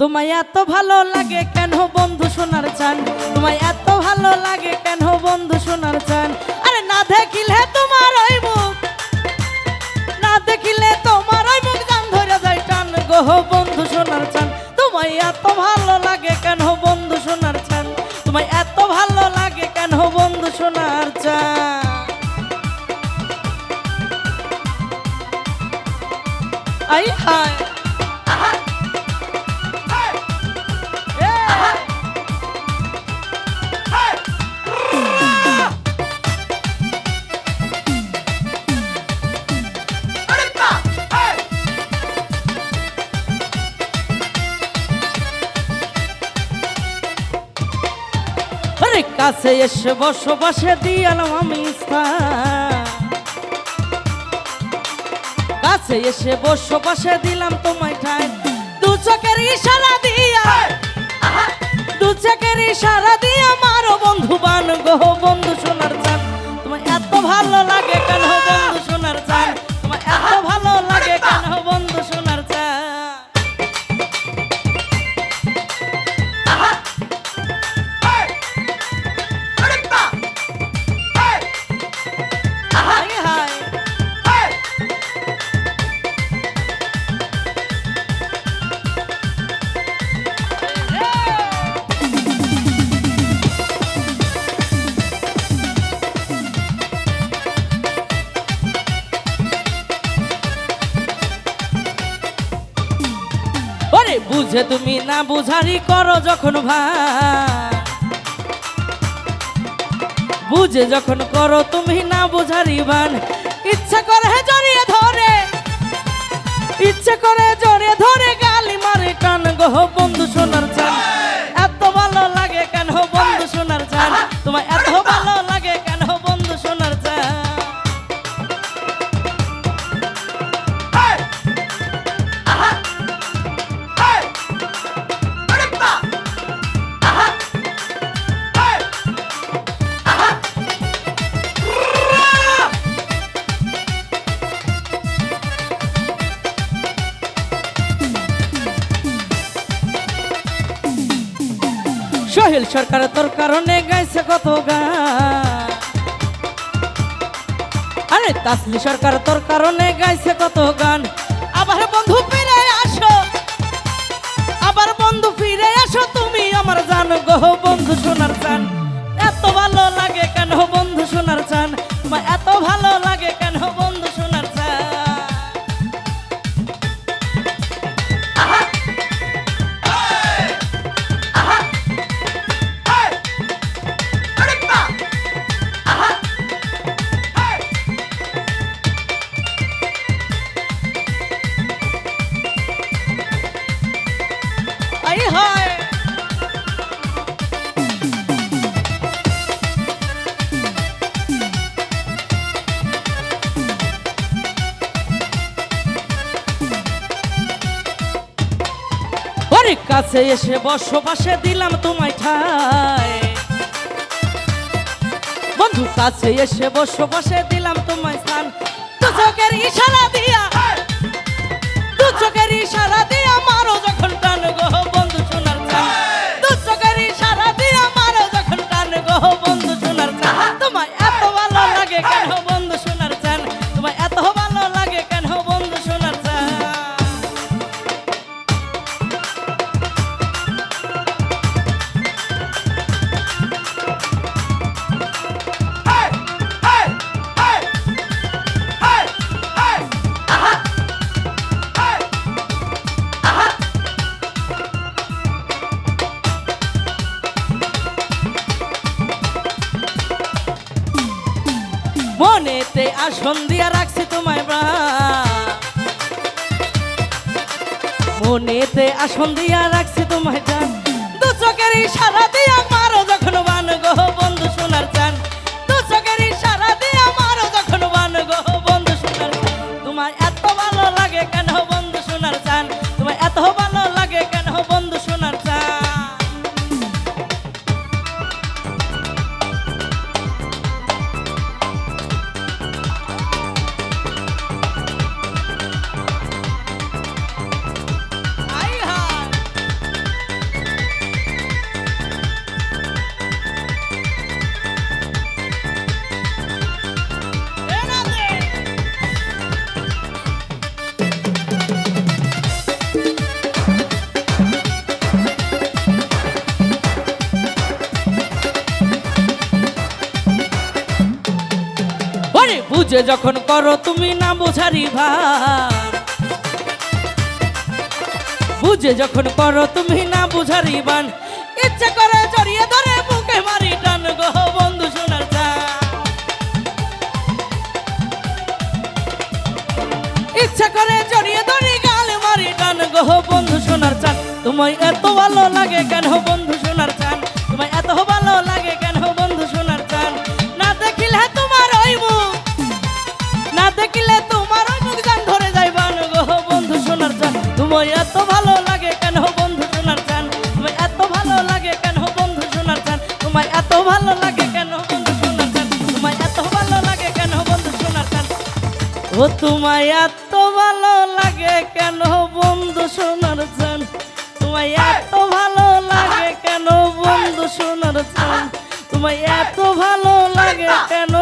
তোমায় এত ভালো লাগে কেন বন্ধু সোনার চান? তোমায় এত ভালো লাগে কেন বন্ধু সোনার চান? আরে না দেখিলে তোমার ওই মুখ, না দেখিলে তোমার ওই মুখ জান ধরে যায় টান গো বন্ধু সোনার চান। তোমায় এত ভালো লাগে কেন বন্ধু সোনার চান? তোমায় এত ভালো লাগে কেন বন্ধু সোনার চান? আই হায়। কাছে এসে বসবাসে দিয়ালাম আমি কাছে এসে বসবাসে দিলাম তোমায় ঠাই দু চোখের ইশারা দিয়া দু চোখের ইশারা দিয়া মারো বন্ধু বান গো বন্ধু সোনার চান তোমায় এত ভালো লাগে কেন? বুঝে তুমি না বুঝারি করো যখন ভাই। বুঝে যখন করো তুমি না বুঝারি বান ইচ্ছা করে জড়িয়ে ধরে, ইচ্ছে করে জড়িয়ে ধরে গালি মারে টান। গো বন্ধু সোনার চান এত ভালো লাগে কেন বন্ধু সোনার চান তোমার এত সোহেল সরকার তোর কারণে গাইছে কত গান আরে তাসলি সরকার তোর কারণে গাইছে কত গান। আবার বন্ধু ফিরে আসো, আবার বন্ধু ফিরে আসো, তুমি আমার জান গো বন্ধু সোনার চান ওরে কাছে এসে বসবাসে দিলাম তোমায় ঠাই বন্ধু কাছে এসে বসবাসে দিলাম তোমায় স্থান। তো চোখের ইশারা দিয়া আসন দিয়া রাখছি তোমায় বা। মনেতে আসন দিয়া রাখছি তোমায় জান। দু চোখের ইশারা দিয়া মারো যখন বান গো, বন্ধু সোনার চান। বুঝে যখন করো তুমি না বোঝারি ভার। বুঝে যখন করো তুমি না বুঝারি বান। ইচ্ছে করে জড়িয়ে ধরে বুকে মারি টান গো বন্ধু শোনার ইচ্ছা করে জড়িয়ে ধরি গাল মারি টান গো বন্ধু শোনার চান তোমায় এত ভালো লাগে কেন বন্ধু শোনার চান তোমায় এত ও তোমায় এত ভালো লাগে কেন বন্ধু সোনার চান? তোমায় এত ভালো লাগে কেন বন্ধু সোনার চান? তোমায় এত ভালো লাগে কেন